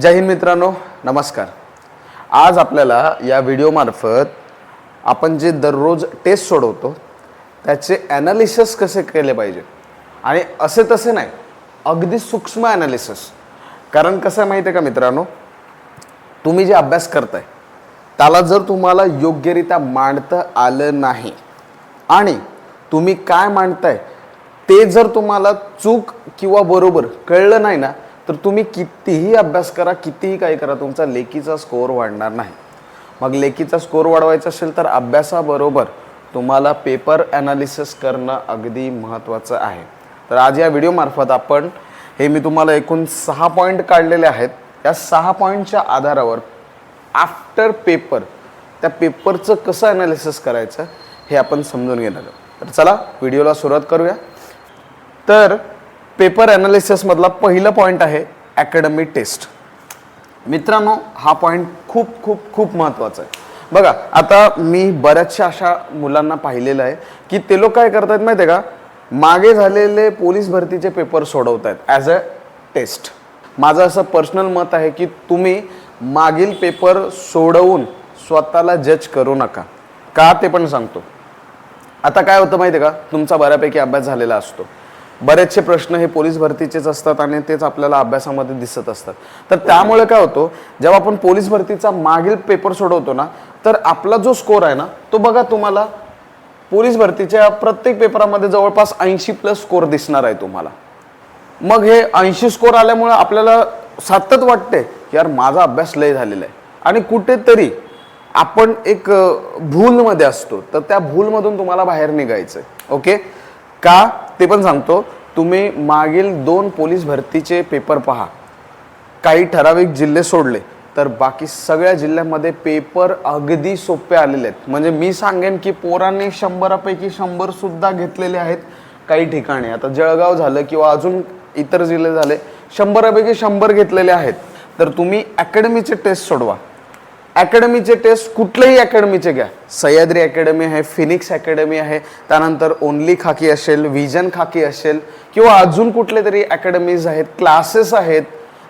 जय हिंद मित्रांनो नमस्कार. आज आपल्याला या व्हिडिओमार्फत आपण जे दररोज टेस्ट सोडवतो त्याचे ॲनालिसिस कसे केले पाहिजे? आणि असे तसे नाही अगदी सूक्ष्म ॲनालिसिस कारण कसं आहे माहिती आहे का मित्रांनो तुम्ही जे अभ्यास करताय त्याला जर तुम्हाला योग्यरित्या मांडता आलं नाही आणि तुम्ही काय मांडताय ते जर तुम्हाला चूक किंवा बरोबर कळलं नाही ना तर तुम्ही कितीही अभ्यास करा कितीही काय करा तुमचा लेखीचा स्कोअर वाढणार नाही. मग लेखीचा स्कोअर वाढवायचा असेल तर अभ्यासाबरोबर तुम्हाला पेपर ॲनालिसिस करणं अगदी महत्त्वाचं आहे. तर आज या व्हिडिओमार्फत आपण हे मी तुम्हाला एकूण सहा पॉईंट काढलेले आहेत. या सहा पॉईंटच्या आधारावर आफ्टर पेपर त्या पेपरचं कसं ॲनालिसिस करायचं हे आपण समजून घेणार आहोत. तर चला व्हिडिओला सुरुवात करूया. तर पेपर ॲनालिसिसमधला पहिलं पॉईंट आहे अकॅडमी टेस्ट मित्रांनो हा पॉईंट खूप खूप खूप महत्त्वाचा आहे. बघा आता मी बऱ्याचशा अशा मुलांना पाहिलेलं आहे की ते लोक काय करतायत माहिती आहे का? मागे झालेले पोलीस भरतीचे पेपर सोडवत आहेत ॲज अ टेस्ट माझं असं पर्सनल मत आहे की तुम्ही मागील पेपर सोडवून स्वतःला जज करू नका. का ते पण सांगतो. आता काय होतं माहिती आहे का? तुमचा बऱ्यापैकी अभ्यास झालेला असतो. बरेचसे प्रश्न हे पोलीस भरतीचेच असतात आणि तेच आपल्याला अभ्यासामध्ये दिसत असतात. तर त्यामुळे काय होतो जेव्हा आपण पोलीस भरतीचा मागील पेपर सोडवतो ना तर आपला जो स्कोर आहे ना तो बघा तुम्हाला पोलीस भरतीच्या प्रत्येक पेपरामध्ये जवळपास ऐंशी प्लस स्कोर दिसणार आहे तुम्हाला. मग हे ऐंशी स्कोर आल्यामुळे आपल्याला सातत वाटते की यार माझा अभ्यास लय झालेला आहे. आणि कुठेतरी आपण एक भूलमध्ये असतो तर त्या भूलमधून तुम्हाला बाहेर निघायचं आहे ओके? का? ते पण सांगतो. तुम्ही मागील दोन पोलीस भरतीचे पेपर पहा. काही ठराविक जिल्हे सोडले तर बाकी सगळ्या जिल्ह्यामध्ये पेपर अगदी सोपे आलेले आहेत. म्हणजे मी सांगेन की पोरांनी शंभरापैकी शंभर सुद्धा घेतलेले आहेत काही ठिकाणी. आता जळगाव झालं किंवा अजून इतर जिल्हे झाले शंभरापैकी शंभर घेतलेले आहेत. तर तुम्ही अकॅडमीचे टेस्ट सोडवा. अकॅडमीचे टेस्ट कुठल्याही अकॅडमीचे घ्या. सह्याद्री अकॅडमी आहे फिनिक्स अकॅडमी आहे त्यानंतर ओनली खाकी असेल विजन खाकी असेल किंवा अजून कुठले तरी अकॅडमीज आहेत क्लासेस आहेत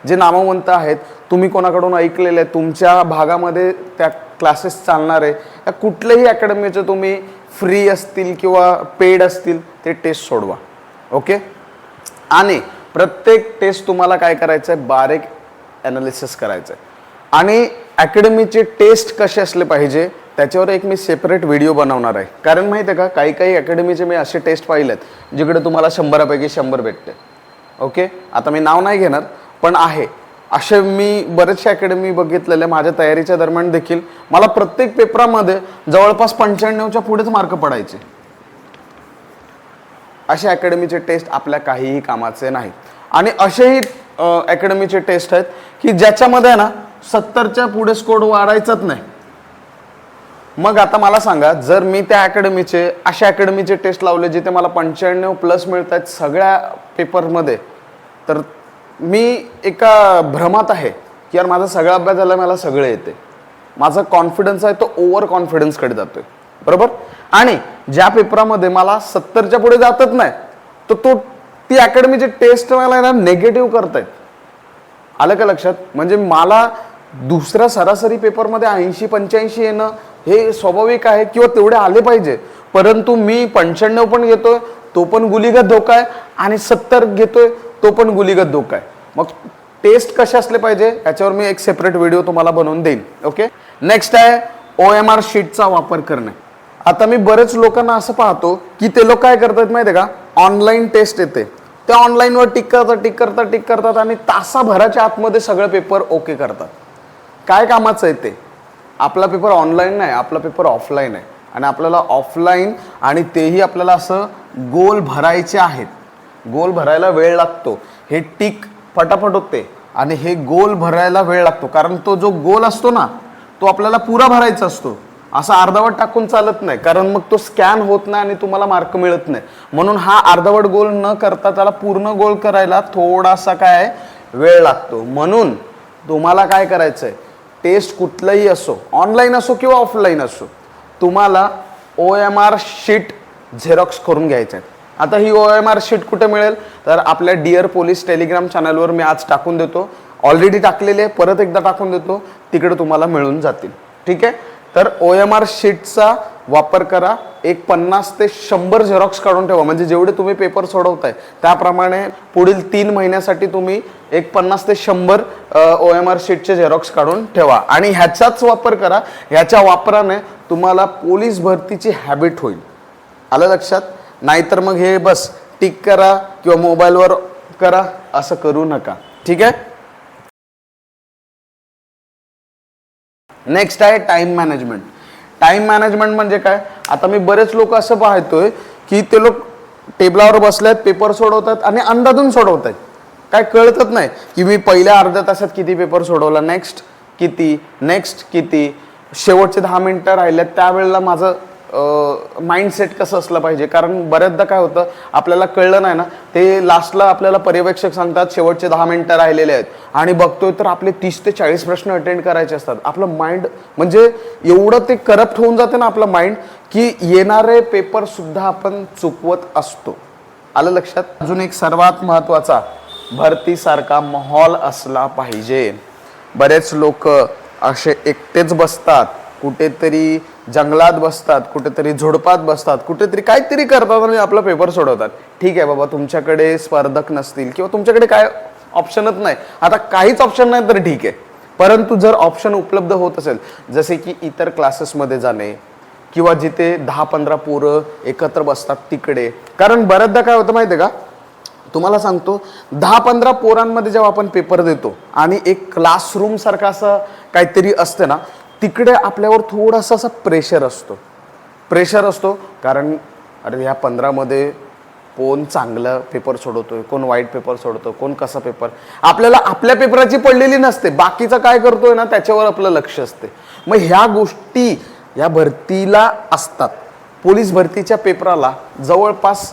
जे नामवंत आहेत तुम्ही कोणाकडून ऐकलेले आहे तुमच्या भागामध्ये त्या क्लासेस चालणार आहे या कुठल्याही अकॅडमीचे तुम्ही फ्री असतील किंवा पेड असतील ते टेस्ट सोडवा. ओके? आणि प्रत्येक टेस्ट तुम्हाला काय करायचं आहे बारीक ॲनालिसिस करायचं आहे आणि अकॅडमीचे टेस्ट कसे असले पाहिजे त्याच्यावर एक मी सेपरेट व्हिडिओ बनवणार आहे. कारण माहिती आहे का काही काही अकॅडमीचे मी असे टेस्ट पाहिलेत जिकडे तुम्हाला शंभरापैकी शंभर भेटते. ओके आता मी नाव नाही घेणार पण आहे. असे मी बरेचसे अकॅडमी बघितलेले माझ्या तयारीच्या दरम्यान देखील. मला प्रत्येक पेपरामध्ये जवळपास पंच्याण्णवच्या पुढेच मार्क पडायचे. अशा अकॅडमीचे टेस्ट आपल्या काहीही कामाचे नाहीत आणि असेही अकॅडमीचे टेस्ट आहेत की ज्याच्यामध्ये आहे ना सत्तरच्या पुढे स्कोर वाढायचंच नाही. मग आता मला सांगा जर मी त्या अकॅडमीचे अशा अकॅडमीचे टेस्ट लावले जिथे मला पंच्याण्णव प्लस मिळत आहेत सगळ्या पेपरमध्ये तर मी एका भ्रमात आहे की यार माझा सगळा अभ्यास झाला मला सगळे येते माझा कॉन्फिडन्स आहे तो ओव्हर कॉन्फिडन्सकडे जातोय. बरोबर? आणि ज्या पेपरामध्ये मला सत्तरच्या पुढे जातच नाही तर तो ती अकॅडमीचे टेस्ट मला ना नेगेटिव्ह करतायत. आलं का लक्षात? म्हणजे मला दुसऱ्या सरासरी पेपरमध्ये ऐंशी पंच्याऐंशी येणं हे स्वाभाविक आहे किंवा तेवढे आले पाहिजे. परंतु मी पंच्याण्णव पण घेतोय तो पण गुलीगत धोका आहे आणि सत्तर घेतोय तो पण गुलीगत धोका आहे. मग टेस्ट कसे असले पाहिजे याच्यावर मी एक सेपरेट व्हिडिओ तुम्हाला बनवून देईन ओके नेक्स्ट आहे ओ एम आर शीटचा वापर करणे. आता मी बरेच लोकांना असं पाहतो की ते लोक काय करतात माहिती आहे का? ऑनलाईन टेस्ट येते. त्या ऑनलाईनवर टिक करतात टिक करतात टिक करतात आणि तासाभराच्या आतमध्ये सगळं पेपर ओके करतात. काय कामाचं आहे ते? आपला पेपर ऑनलाईन नाही आपला पेपर ऑफलाईन आहे. आणि आपल्याला ऑफलाईन आणि तेही आपल्याला असं गोल भरायचे आहेत. गोल भरायला वेळ लागतो. हे टिक फटाफट होते आणि हे गोल भरायला वेळ लागतो. कारण तो जो गोल असतो ना तो आपल्याला पुरा भरायचा असतो. असा अर्धवट टाकून चालत नाही. कारण मग तो स्कॅन होत नाही आणि तुम्हाला मार्क मिळत नाही. म्हणून हा अर्धवट गोल न करता त्याला पूर्ण गोल करायला थोडासा काय वेळ लागतो. म्हणून तुम्हाला काय करायचं आहे टेस्ट कुठलंही असो ऑनलाईन असो किंवा ऑफलाईन असो तुम्हाला O M R sheet xerox करून घ्यायचं आहे आता ही ओ एम आर शीट कुठे मिळेल? तर आपल्या डिअर पोलीस टेलिग्राम चॅनलवर मी आज टाकून देतो. ऑलरेडी टाकलेले परत एकदा टाकून देतो. तिकडे तुम्हाला मिळून जातील. ठीक आहे? तर ओ एम आर शीटचा वापर करा. एक पन्नास ते शंभर झेरॉक्स काढून ठेवा. म्हणजे जेवढे तुम्ही पेपर सोडवताय त्याप्रमाणे पुढील तीन महिन्यासाठी तुम्ही एक पन्नास ते शंभर ओ एम आर शीटचे झेरॉक्स काढून ठेवा. आणि ह्याचाच वापर करा. ह्याच्या वापराने तुम्हाला पोलीस भरतीची हॅबिट होईल. आलं लक्षात? नाहीतर मग हे बस टिक करा किंवा मोबाईलवर करा असं करू नका. ठीक आहे? नेक्स्ट आहे टाइम मॅनेजमेंट टाइम मॅनेजमेंट म्हणजे काय? आता मी बरेच लोक असं पाहतोय की ते लोक टेबलावर बसलेत पेपर सोडवतात आणि अंदाजून सोडवत आहेत काय कळतच नाही की मी पहिल्या अर्ध्या तासात किती पेपर सोडवला नेक्स्ट किती नेक्स्ट किती. शेवटचे दहा मिनटं राहिल्यात त्यावेळेला माझं माइंडसेट कसं असलं पाहिजे? कारण बऱ्याचदा काय होतं आपल्याला कळलं नाही ना ते लास्टला आपल्याला पर्यवेक्षक सांगतात शेवटचे दहा मिनटं राहिलेले आहेत. आणि बघतोय तर आपले तीस ते चाळीस प्रश्न अटेंड करायचे असतात. आपलं माइंड म्हणजे एवढं ते करप्ट होऊन जाते ना आपलं माइंड की येणारे पेपर सुद्धा आपण चुकवत असतो. आलं लक्षात? अजून एक सर्वात महत्त्वाचा भरतीसारखा माहोल असला पाहिजे. बरेच लोक असे एकटेच बसतात. कुठेतरी जंगलात बसतात कुठेतरी झुडपात बसतात कुठेतरी काहीतरी करतात आणि आपला पेपर सोडवतात. ठीक आहे बाबा तुमच्याकडे स्पर्धक नसतील किंवा तुमच्याकडे काय ऑप्शनच नाही. आता काहीच ऑप्शन नाही तर ठीक आहे. परंतु जर ऑप्शन उपलब्ध होत असेल जसे की इतर क्लासेसमध्ये जाणे किंवा जिथे दहा पंधरा पोरं एकत्र बसतात तिकडे. कारण बऱ्याचदा काय होतं माहिती आहे का? तुम्हाला सांगतो दहा पंधरा पोरांमध्ये जेव्हा आपण पेपर देतो आणि एक क्लासरूमसारखा असं काहीतरी असतं ना तिकडे आपल्यावर थोडासा असा प्रेशर असतो. प्रेशर असतो कारण अरे ह्या पंधरामध्ये कोण चांगलं पेपर सोडवतो आहे कोण वाईट पेपर सोडतो कोण कसा पेपर आपल्याला आपल्या पेपराची पडलेली नसते. बाकीचं काय करतोय ना त्याच्यावर आपलं लक्ष असते. मग ह्या गोष्टी या भरतीला असतात. पोलीस भरतीच्या पेपराला जवळपास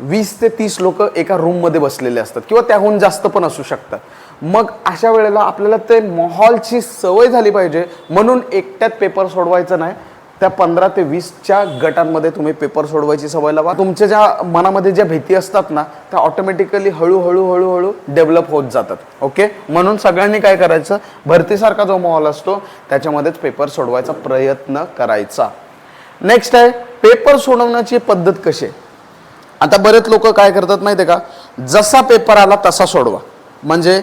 वीस ते तीस लोक एका रूममध्ये बसलेले असतात किंवा त्याहून जास्त पण असू शकतात. मग अशा वेळेला आपल्याला ते माहोलची सवय झाली पाहिजे. म्हणून एकट्यात पेपर सोडवायचं नाही. त्या पंधरा ते वीसच्या गटांमध्ये तुम्ही पेपर सोडवायची सवय लावा. तुमच्या ज्या मनामध्ये ज्या भीती असतात ना त्या ऑटोमॅटिकली हळूहळू हळूहळू डेव्हलप होत जातात. ओके म्हणून सगळ्यांनी काय करायचं? भरतीसारखा जो माहोल असतो त्याच्यामध्येच पेपर सोडवायचा प्रयत्न करायचा. नेक्स्ट आहे पेपर सोडवण्याची पद्धत कशी आहे? आता बरेच लोक काय करतात माहिती आहे का? जसा पेपर आला तसा सोडवा. म्हणजे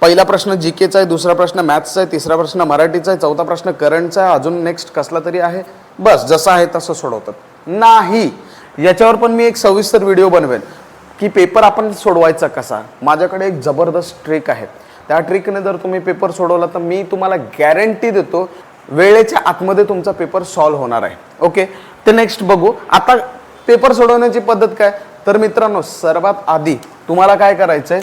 पहिला प्रश्न जी केचा आहे दुसरा प्रश्न मॅथ्सचा आहे तिसरा प्रश्न मराठीचा आहे चौथा प्रश्न करंटचा आहे अजून नेक्स्ट कसला तरी आहे. बस जसा आहे तसं सोडवतात. नाही. याच्यावर पण मी एक सविस्तर व्हिडिओ बनवेन. की पेपर आपण सोडवायचा कसा? माझ्याकडे एक जबरदस्त ट्रिक आहे. त्या ट्रिकने जर तुम्ही पेपर सोडवला तर मी तुम्हाला गॅरंटी देतो वेळेच्या आतमध्ये तुमचा पेपर सॉल्व्ह होणार आहे. ओके ते नेक्स्ट बघू. आता पेपर सोडवण्याची पद्धत काय? तर मित्रांनो सर्वात आधी तुम्हाला काय करायचंय?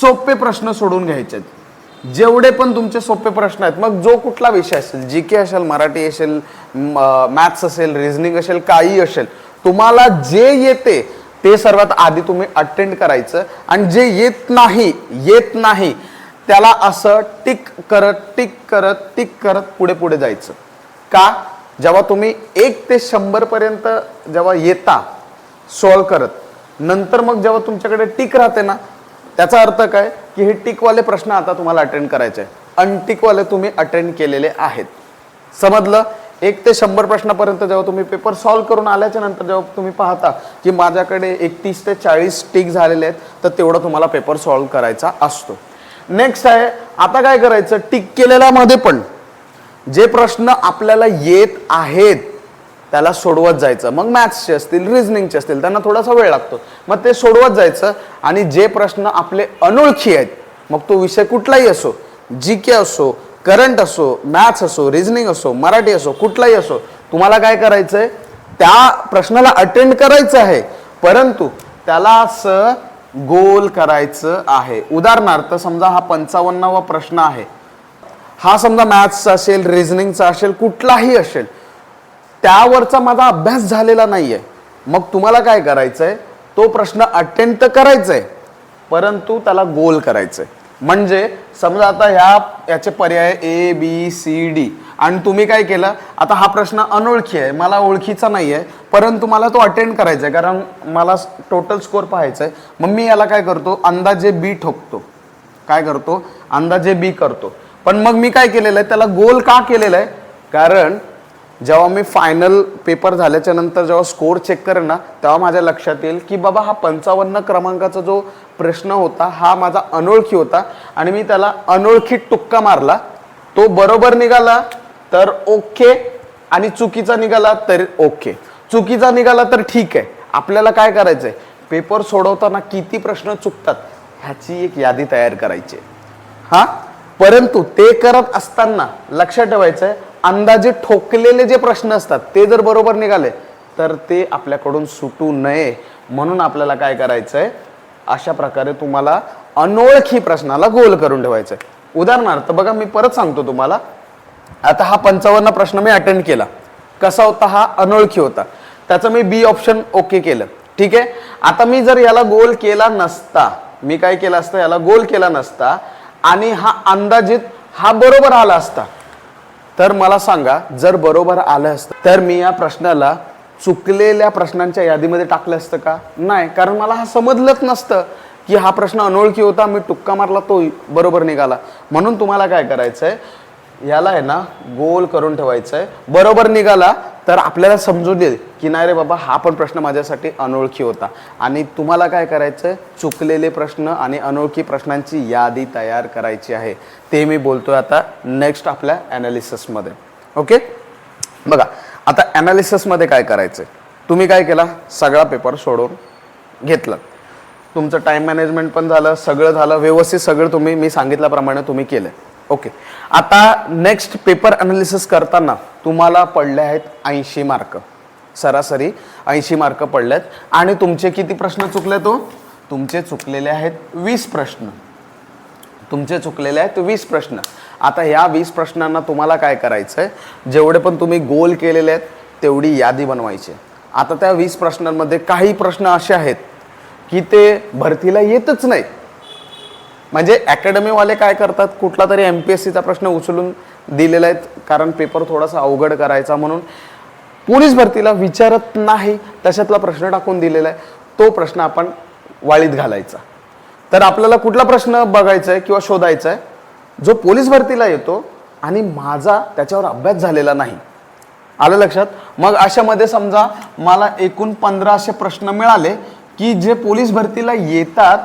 सोपे प्रश्न सोडून घ्यायचे आहेत जेवढे पण तुमचे सोपे प्रश्न आहेत मग जो कुठला विषय असेल जी के असेल मराठी असेल मॅथ्स असेल रिझनिंग असेल काही असेल तुम्हाला जे येते ते सर्वात आधी तुम्ही अटेंड करायचं. आणि जे येत नाही येत नाही त्याला असं टिक करत टिक करत टिक करत पुढे पुढे जायचं. का? जेव्हा तुम्ही एक ते शंभर पर्यंत जेव्हा येता सॉल्व करत नंतर मग जेव्हा तुमच्याकडे टिक राहते ना त्याचा अर्थ काय? की हे टिकवाले प्रश्न आता तुम्हाला अटेंड करायचे आहे अनटिकवाले तुम्ही अटेंड केलेले आहेत. समजलं? एक ते शंभर प्रश्नापर्यंत जेव्हा तुम्ही पेपर सॉल्व्ह करून आल्याच्यानंतर जेव्हा तुम्ही पाहता की माझ्याकडे एकतीस ते चाळीस टिक झालेले आहेत तर तेवढा तुम्हाला पेपर सॉल्व्ह करायचा असतो. नेक्स्ट आहे आता काय करायचं? टिक केलेल्यामध्ये पण जे प्रश्न आपल्याला येत आहेत त्याला सोडवत जायचं. मग मॅथ्सचे असतील रिझनिंगचे असतील त्यांना थोडासा वेळ लागतो. मग ते सोडवत जायचं आणि जे प्रश्न आपले अनोळखी आहेत मग तो विषय कुठलाही असो जी के असो करंट असो मॅथ्स असो रिझनिंग असो मराठी असो कुठलाही असो तुम्हाला काय करायचं आहे त्या प्रश्नाला अटेंड करायचं आहे. परंतु त्याला असं गोल करायचं आहे. उदाहरणार्थ समजा हा पंचावन्नावा प्रश्न आहे. हा समजा मॅथ्सचा असेल रिझनिंगचा असेल कुठलाही असेल त्यावरचा माझा अभ्यास झालेला नाही आहे मग तुम्हाला काय करायचं आहे तो प्रश्न अटेंड तर करायचा आहे परंतु त्याला गोल करायचं आहे म्हणजे समजा आता ह्या याचे पर्याय ए बी सी डी आणि तुम्ही काय केलं? आता हा प्रश्न अनोळखी आहे मला ओळखीचा नाही आहे परंतु मला तो अटेंड करायचा आहे कारण मला टोटल स्कोर पाहायचा आहे मग मी याला काय करतो? अंदाजे बी ठोकतो. काय करतो? अंदाजे बी करतो. पण मग मी काय केलेलं आहे त्याला गोल का केलेलं आहे? कारण जेव्हा मी फायनल पेपर झाल्याच्यानंतर जेव्हा स्कोर चेक करेन ना तेव्हा माझ्या लक्षात येईल की बाबा हा पंचावन्न क्रमांकाचा जो प्रश्न होता हा माझा अनोळखी होता आणि मी त्याला अनोळखी टुक्का मारला. तो बरोबर निघाला तर ओके आणि चुकीचा निघाला तर ओके चुकीचा निघाला तर ठीक आहे. आपल्याला काय करायचंय? पेपर सोडवताना किती प्रश्न चुकतात ह्याची एक यादी तयार करायची आहे. हा? परंतु ते करत असताना लक्षात ठेवायचंय अंदाजे ठोकलेले जे प्रश्न असतात ते जर बरोबर निघाले तर ते आपल्याकडून सुटू नये. म्हणून आपल्याला काय करायचंय अशा प्रकारे तुम्हाला अनोळखी प्रश्नाला गोल करून ठेवायचंय. उदाहरणार्थ बघा मी परत सांगतो तुम्हाला. आता हा पंचावन्न प्रश्न मी अटेंड केला. कसा होता? हा अनोळखी होता. त्याचं मी बी ऑप्शन ओके केलं. ठीक आहे? आता मी जर याला गोल केला नसता मी काय केलं असतं? याला गोल केला नसता आणि हा अंदाजित हा बरोबर आला असता. तर मला सांगा जर बरोबर आलं असतं तर मी या प्रश्नाला चुकलेल्या प्रश्नांच्या यादीमध्ये टाकलं असतं का? नाही कारण मला हा समजलंच नसतं की हा प्रश्न अनोळखी होता मी टुक्का मारला तो बरोबर निघाला. म्हणून तुम्हाला काय करायचं आहे याला आहे ना गोल करून ठेवायचं आहे बरोबर निघाला तर आपल्याला समजून येईल की नाही रे बाबा हा पण प्रश्न माझ्यासाठी अनोळखी होता. आणि तुम्हाला काय करायचं आहे चुकलेले प्रश्न आणि अनोळखी प्रश्नांची यादी तयार करायची आहे. ते मी बोलतोय आता नेक्स्ट आपल्या ॲनालिसिसमध्ये ओके बघा आता ॲनालिसिसमध्ये काय करायचं आहे तुम्ही काय केला? सगळा पेपर सोडून घेतला. तुमचं टाईम मॅनेजमेंट पण झालं सगळं झालं. व्यवस्थित सगळं तुम्ही मी सांगितल्याप्रमाणे तुम्ही केलं ओके आता नेक्स्ट पेपर अनालिसिस करताना तुम्हाला पडले आहेत ऐंशी मार्क सरासरी ऐंशी मार्क पडले आहेत आणि तुमचे किती प्रश्न चुकले तो? तुमचे चुकलेले आहेत वीस प्रश्न. तुमचे चुकलेले आहेत वीस प्रश्न. आता ह्या वीस प्रश्नांना तुम्हाला काय करायचं आहे जेवढे पण तुम्ही गोल केलेले आहेत तेवढी यादी बनवायची आहे. आता त्या वीस प्रश्नांमध्ये काही प्रश्न असे आहेत की ते भरतीला येतच नाही म्हणजे अकॅडमीवाले काय करतात? कुठला तरी एम पी एस सीचा प्रश्न उचलून दिलेला आहेत कारण पेपर थोडासा अवघड करायचा म्हणून. पोलीस भरतीला विचारत नाही तशातला प्रश्न टाकून दिलेला आहे. तो प्रश्न आपण वाळीत घालायचा. तर आपल्याला कुठला प्रश्न बघायचा आहे किंवा शोधायचा आहे जो पोलीस भरतीला येतो आणि माझा त्याच्यावर अभ्यास झालेला नाही. आलं लक्षात? मग अशामध्ये समजा मला एकूण पंधरा असे प्रश्न मिळाले की जे पोलीस भरतीला येतात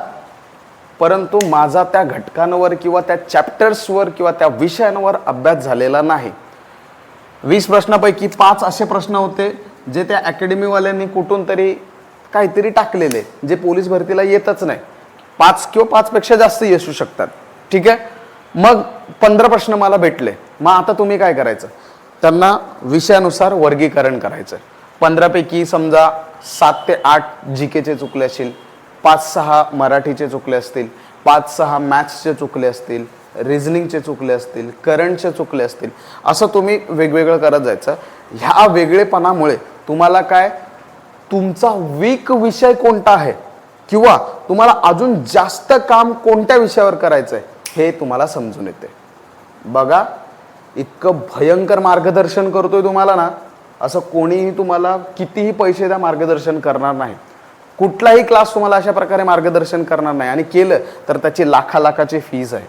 परंतु माझा त्या घटकांवर किंवा त्या चॅप्टर्सवर किंवा त्या विषयांवर अभ्यास झालेला नाही. वीस प्रश्नापैकी पाच असे प्रश्न होते जे त्या अकॅडमीवाल्यांनी कुठून तरी काहीतरी टाकलेले जे पोलीस भरतीला येतच नाही. पाच किंवा पाचपेक्षा जास्त येसू शकतात. ठीक आहे? मग पंधरा प्रश्न मला भेटले. मग आता तुम्ही काय करायचं? त्यांना विषयानुसार वर्गीकरण करायचं. पंधरापैकी समजा सात ते आठ जी केचे चुकले असेल पाच सहा मराठीचे चुकले असतील पाच सहा मॅथ्सचे चुकले असतील रिझनिंगचे चुकले असतील करंटचे चुकले असतील असं तुम्ही वेगवेगळं करत जायचं. ह्या वेगळेपणामुळे तुम्हाला काय तुमचा वीक विषय कोणता आहे? किंवा तुम्हाला अजून जास्त काम कोणत्या विषयावर करायचं आहे हे तुम्हाला समजून येते. बघा इतकं भयंकर मार्गदर्शन करतोय तुम्हाला ना असं कोणीही तुम्हाला कितीही पैसे द्या मार्गदर्शन करणार नाही. कुठलाही क्लास तुम्हाला अशा प्रकारे मार्गदर्शन करणार नाही. आणि केलं तर त्याची लाखा लाखाची फीज आहे.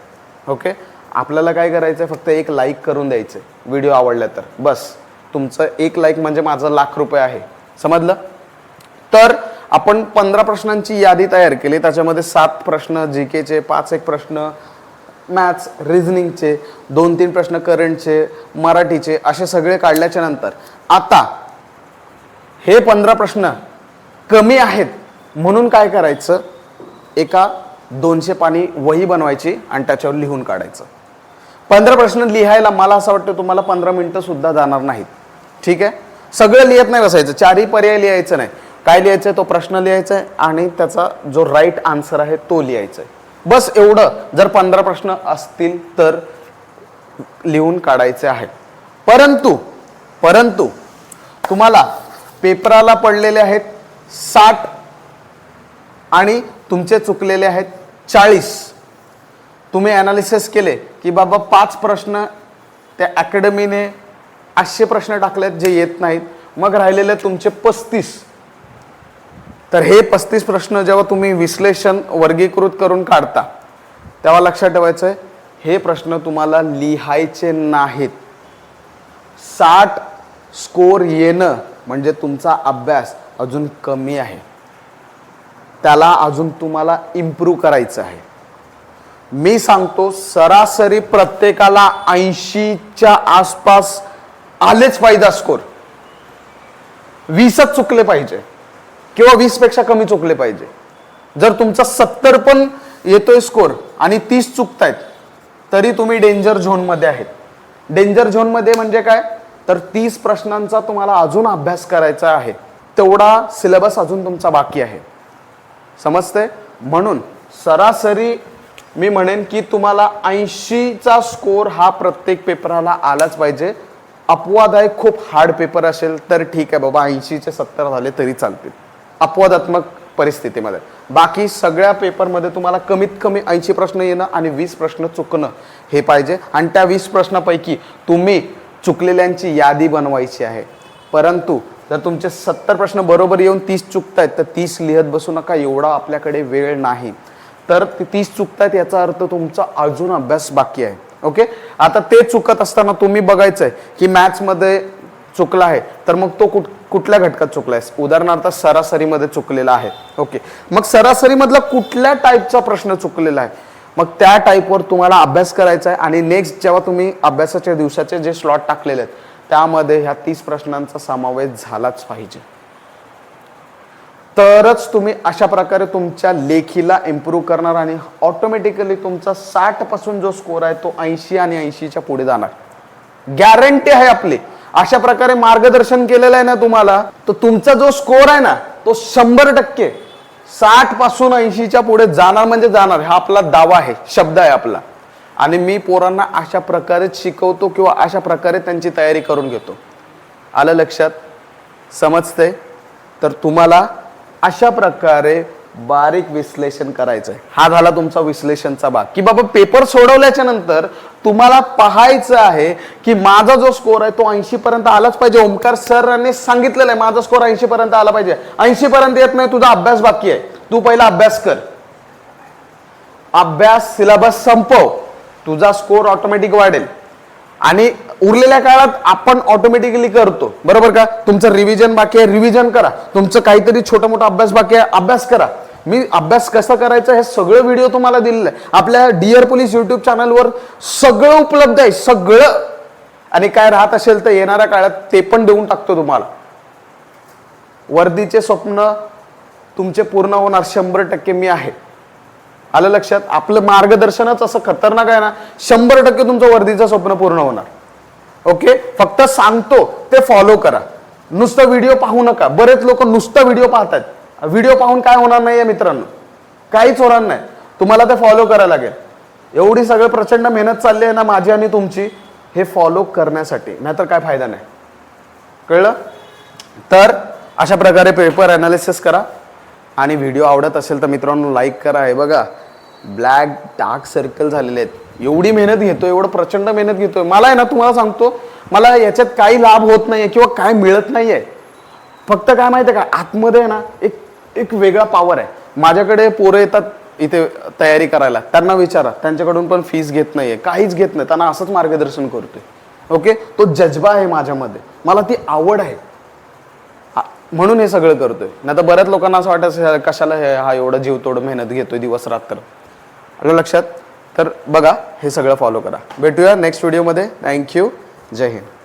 ओके आपल्याला काय करायचं आहे फक्त एक लाईक करून द्यायचं व्हिडिओ आवडला तर. बस. तुमचं एक लाईक म्हणजे माझं लाख रुपये आहे. समजलं? तर आपण पंधरा प्रश्नांची यादी तयार केली. त्याच्यामध्ये सात प्रश्न जी केचे पाच एक प्रश्न मॅथ्स रिझनिंगचे दोन तीन प्रश्न करंटचे मराठीचे असे सगळे काढल्याच्या नंतर आता हे पंधरा प्रश्न कमी आहेत. म्हणून काय करायचं? एका दोनशे पाणी वही बनवायची आणि त्याच्यावर लिहून काढायचं. पंधरा प्रश्न लिहायला मला असं वाटतं तुम्हाला पंधरा मिनटंसुद्धा जाणार नाहीत. ठीक आहे? सगळं लिहित नाही बसायचं. चारही पर्याय लिहायचं नाही. काय लिहायचं आहे तो प्रश्न लिहायचा आहे आणि त्याचा जो राईट आन्सर आहे तो लिहायचा आहे बस एवढं. जर पंधरा प्रश्न असतील तर लिहून काढायचे आहेत परंतु परंतु तुम्हाला पेपराला पडलेले आहेत साठ आणि तुमचे चुकलेले आहेत चाळीस. तुम्ही ॲनालिसिस केले की बाबा पाच प्रश्न त्या अकॅडमीने असे प्रश्न टाकलेत जे येत नाहीत. मग राहिलेले तुमचे पस्तीस. तर हे पस्तीस प्रश्न जेव्हा तुम्ही विश्लेषण वर्गीकृत करून काढता तेव्हा लक्षात ठेवायचं आहे हे प्रश्न तुम्हाला लिहायचे नाहीत. साठ स्कोर येणं म्हणजे तुमचा अभ्यास अजून कमी आहे. त्याला अजून तुम्हाला इम्प्रूव्ह करायचं आहे. मी सांगतो सरासरी प्रत्येकाला ऐंशीच्या आसपास आलेच पाहिजे स्कोर वीसच चुकले पाहिजे किंवा वीसपेक्षा कमी चुकले पाहिजे. जर तुमचा सत्तर पण येतोय स्कोर आणि तीस चुकतायत तरी तुम्ही डेंजर झोनमध्ये आहेत. डेंजर झोनमध्ये म्हणजे काय? तर तीस प्रश्नांचा तुम्हाला अजून अभ्यास करायचा आहे. तेवढा सिलेबस अजून तुमचा बाकी आहे. समजतंय? म्हणून सरासरी मी म्हणेन की तुम्हाला ऐंशीचा स्कोर हा प्रत्येक पेपराला आलाच पाहिजे. अपवाद आहे खूप हार्ड पेपर असेल तर ठीक आहे बाबा ऐंशीचे सत्तर झाले तरी चालतील. अपवादात्मक परिस्थितीमध्ये. बाकी सगळ्या पेपरमध्ये तुम्हाला कमीत कमी ऐंशी प्रश्न येणं आणि वीस प्रश्न चुकणं हे पाहिजे. आणि त्या वीस प्रश्नापैकी तुम्ही चुकलेल्यांची यादी बनवायची आहे. परंतु जर तुमचे सत्तर प्रश्न बरोबर येऊन तीस चुकतायत तर तीस लिहत बसू नका एवढा आपल्याकडे वेळ नाही. तर तीस तीस चुकतायत याचा अर्थ तुमचा अजून अभ्यास बाकी आहे. ओके? आता ते चुकत असताना तुम्ही बघायचं आहे की मॅथ्समध्ये चुकला आहे तर मग तो कुठ कुठल्या घटकात चुकला आहे? उदाहरणार्थ सरासरीमध्ये चुकलेला आहे. ओके? मग सरासरीमधला कुठल्या टाईपचा प्रश्न चुकलेला आहे? मग त्या टाईपवर तुम्हाला अभ्यास करायचा आहे आणि नेक्स्ट जेव्हा तुम्ही अभ्यासाच्या दिवसाचे जे स्लॉट टाकलेले आहेत त्यामध्ये ह्या तीस प्रश्नांचा समावेश झालाच पाहिजे. तरच तुम्ही अशा प्रकारे तुमच्या लेखीला इम्प्रूव्ह करणार आणि ऑटोमॅटिकली तुमचा साठपासून जो स्कोर आहे तो ऐंशी आणि ऐंशीच्या पुढे जाणार. गॅरंटी आहे आपली. अशा प्रकारे मार्गदर्शन केलेलं आहे ना तुम्हाला तर तुमचा जो स्कोर आहे ना तो शंभर टक्के साठपासून ऐंशीच्या पुढे जाणार म्हणजे जाणार. हा आपला दावा आहे शब्द आहे आपला. आणि मी पोरांना अशा प्रकारेच शिकवतो किंवा अशा प्रकारे त्यांची तयारी करून घेतो. आलं लक्षात? समजतंय? तर तुम्हाला अशा प्रकारे बारीक विश्लेषण करायचंय. हा झाला तुमचा विश्लेषणचा भाग. की बाबा पेपर सोडवल्याच्या नंतर तुम्हाला पाहायचं आहे की माझा जो स्कोर आहे तो ऐंशी पर्यंत आलाच पाहिजे. ओमकार सरांनी सांगितलेलं आहे माझा स्कोर ऐंशी पर्यंत आला पाहिजे. ऐंशी पर्यंत येत नाही तुझा अभ्यास बाकी आहे. तू पहिला अभ्यास कर. अभ्यास सिलेबस संपव. तुझा स्कोर ऑटोमॅटिक वाढेल. आणि उरलेल्या काळात आपण ऑटोमॅटिकली करतो. बरोबर का? तुमचं रिव्हिजन बाकी आहे रिव्हिजन करा. तुमचं काहीतरी छोटा मोठा अभ्यास बाकी आहे अभ्यास करा. मी अभ्यास कसा करायचा हे सगळं व्हिडिओ तुम्हाला दिलेलं आहे. आपल्या डिअर पोलीस युट्यूब चॅनलवर सगळं उपलब्ध आहे सगळं. आणि काय राहत असेल तर येणाऱ्या काळात ते पण देऊन टाकतो तुम्हाला. वर्दीचे स्वप्न तुमचे पूर्ण होणार शंभर टक्के मी आहे. आलं लक्षात? आपलं मार्गदर्शनच असं खतरनाक आहे ना. शंभर टक्के तुमचं वर्दीचं स्वप्न पूर्ण होणार. ओके? फक्त सांगतो ते फॉलो करा. नुसतं व्हिडिओ पाहू नका. बरेच लोक नुसतं व्हिडिओ पाहतात. व्हिडिओ पाहून काय होणार नाहीये मित्रांनो. काहीच होणार नाही. तुम्हाला ते फॉलो करायला लागेल. एवढी सगळं प्रचंड मेहनत चालली आहे ना माझी आणि तुमची हे फॉलो करण्यासाठी. नाहीतर काय फायदा नाही. कळलं? तर अशा प्रकारे पेपर अनालिसिस करा. आणि व्हिडिओ आवडत असेल तर मित्रांनो लाईक करा. हे बघा. ब्लॅक डार्क सर्कल झालेले आहेत. एवढी मेहनत घेतोय एवढं प्रचंड मेहनत घेतोय. मला आहे ना तुम्हाला सांगतो मला याच्यात काही लाभ होत नाहीये किंवा काय मिळत नाहीये. फक्त काय माहिती आहे का आतमध्ये आहे ना एक एक वेगळा पॉवर आहे. माझ्याकडे पोरं येतात इथे तयारी करायला. त्यांना विचारा त्यांच्याकडून पण फीस घेत नाहीये काहीच घेत नाही. त्यांना असंच मार्गदर्शन करतोय. ओके तो जज्बा आहे माझ्यामध्ये. मला ती आवड आहे. म्हणून हे सगळं करतोय. नाही तर बऱ्याच लोकांना असं वाटत कशाला हे हा एवढं जीव तोड मेहनत घेतोय दिवस रात्र आलं लक्षात? तर बघा हे सगळं फॉलो करा. भेटूया नेक्स्ट व्हिडिओमध्ये थँक्यू जय हिंद.